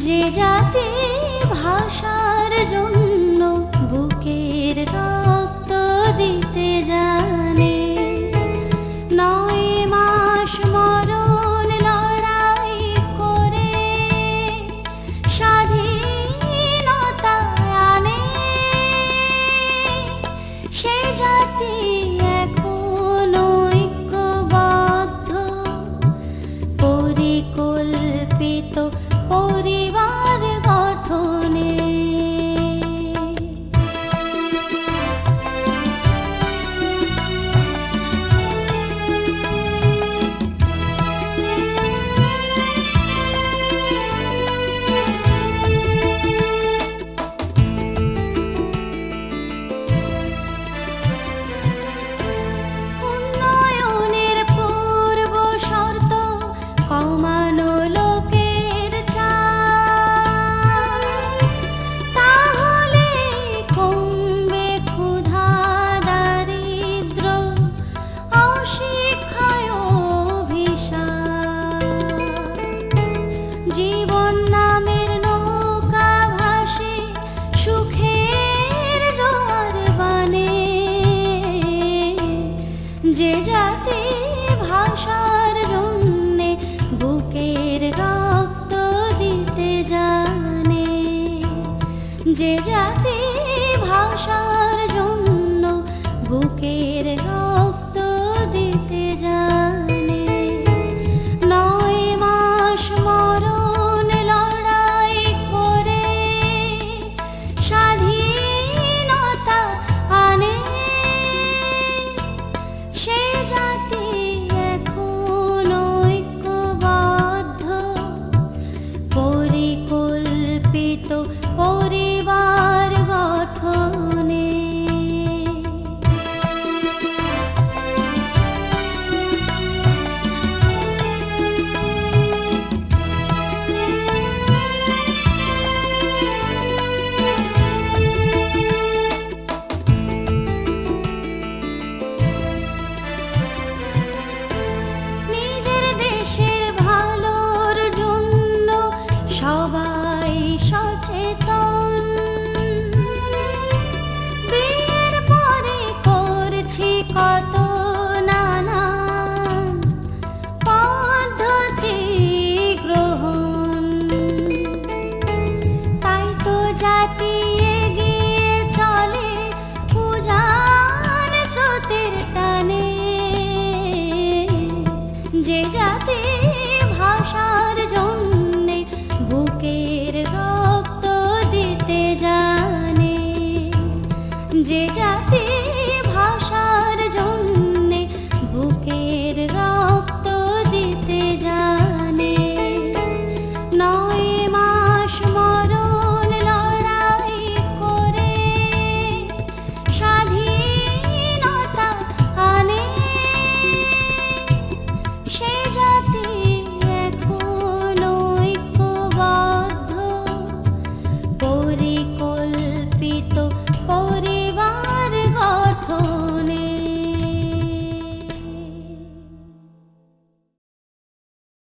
যে জাতি ভাষার জন্য বুকের রা জাতি ভাষার জন্যে বুকের রক্ত দিতে জানে। যে জাতি ভাষার জন্য বুকের ভাষার বুকের দিতে জানে। যে জাতি